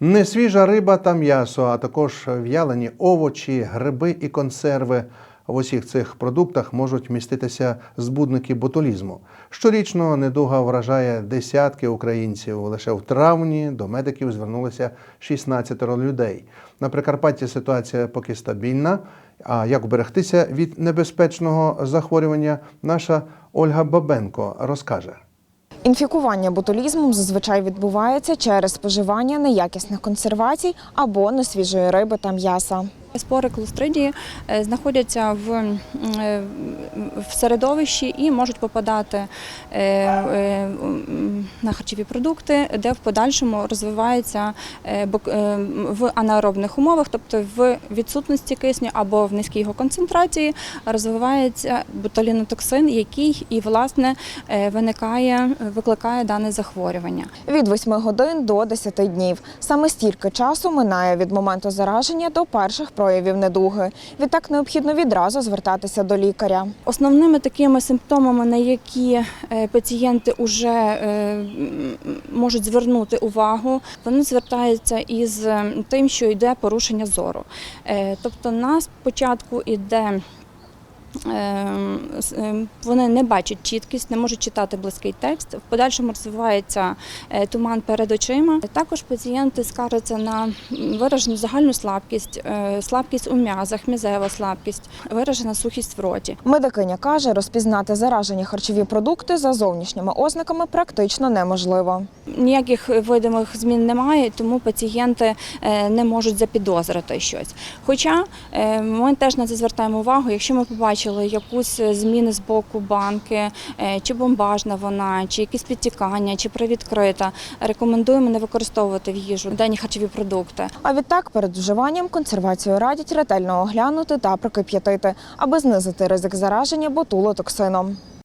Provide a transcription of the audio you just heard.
Несвіжа риба та м'ясо, а також в'ялені овочі, гриби і консерви. В усіх цих продуктах можуть міститися збудники ботулізму. Щорічно недуга вражає десятки українців. Лише в травні до медиків звернулися 16 людей. На Прикарпатті ситуація поки стабільна. А як уберегтися від небезпечного захворювання, наша Ольга Бабенко розкаже. Інфікування ботулізмом зазвичай відбувається через споживання неякісних консервацій або несвіжої риби та м'яса. Спори клостридії е, знаходяться в, е, в середовищі і можуть попадати е, на харчові продукти, де в подальшому розвивається в анаеробних умовах, тобто в відсутності кисню або в низькій його концентрації, розвивається ботулінотоксин, який і власне виникає, викликає дане захворювання. Від 8 годин до 10 днів. Саме стільки часу минає від моменту зараження до перших проявів недуги. Відтак необхідно відразу звертатися до лікаря. Основними такими симптомами, на які е, пацієнти вже можуть звернути увагу, вони звертаються із е, тим, що йде порушення зору. Е, Тобто, на спочатку йде. Е, с- е, Вони не бачать чіткість, не можуть читати близький текст. В подальшому розвивається е, туман перед очима. Також пацієнти скаржаться на виражену загальну слабкість, е, слабкість у м'язах, м'язева слабкість, виражена сухість в роті. Медикиня каже, розпізнати заражені харчові продукти за зовнішніми ознаками практично неможливо. Ніяких видимих змін немає, тому пацієнти е, не можуть запідозрити щось. Хоча ми теж на це звертаємо увагу, якщо ми побачили якусь зміни з боку банки, е, чи бомбажна вона, чи якісь підтікання, чи привідкрита, рекомендуємо не використовувати в їжу дані харчові продукти. А відтак перед вживанням консервацію радять ретельно оглянути та прокип'ятити, аби знизити ризик зараження ботулотоксином.